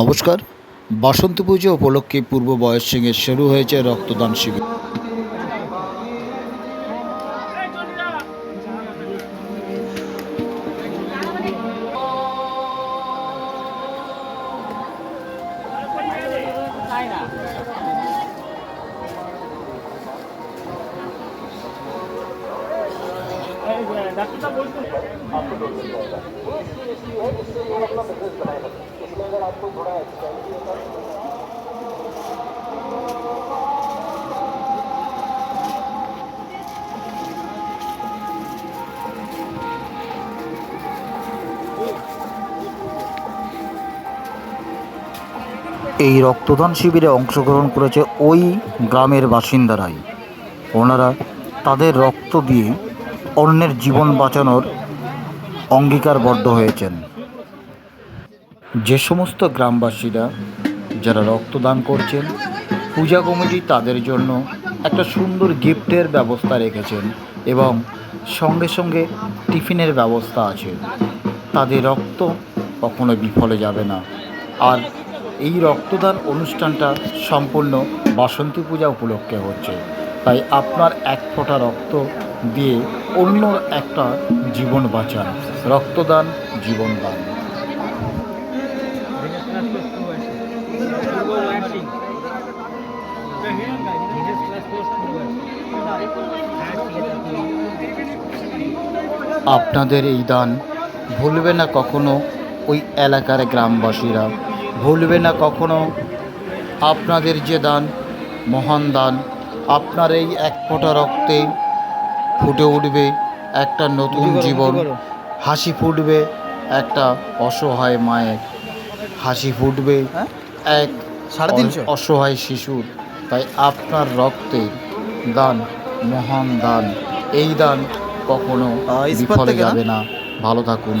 নমস্কার। বসন্ত পুজো উপলক্ষে পূর্ব বয়স বয়সিংয়ে শুরু হয়েছে রক্তদান শিবির। এই রক্তদান শিবিরে অংশগ্রহণ করেছে ওই গ্রামের বাসিন্দারাই। ওনারা তাদের রক্ত দিয়ে অন্যের জীবন বাঁচানোর অঙ্গীকারবদ্ধ হয়েছেন। যে সমস্ত গ্রামবাসীরা যারা রক্তদান করছেন, পূজা কমিটি তাদের জন্য একটা সুন্দর গিফটের ব্যবস্থা রেখেছেন এবং সঙ্গে সঙ্গে টিফিনের ব্যবস্থা আছে। তাদের রক্ত কখনো বিফলে যাবে না। আর এই রক্তদান অনুষ্ঠানটা সম্পূর্ণ বাসন্তী পূজা উপলক্ষে হচ্ছে। তাই আপনার এক ফোঁটা রক্ত দিয়ে অন্য একটা জীবন বাঁচান। রক্তদান, জীবনদান। আপনাদের এই দান ভুলবে না কখনো ওই এলাকার গ্রামবাসীরা। ভুলবে না কখনো আপনাদের যে দান মহান দান আপনার এই এক ফোঁটা রক্তে ফুটে উঠবে একটা নতুন জীবন হাসি ফুটবে একটা অসহায় মায়ের। হাসি ফুটবে এক সাড়ে তিনশো? অসহায় শিশুর। তাই আপনার রক্তে দান মহান দান এই দান কখনো বিফলে যাবে না। ভালো থাকুন।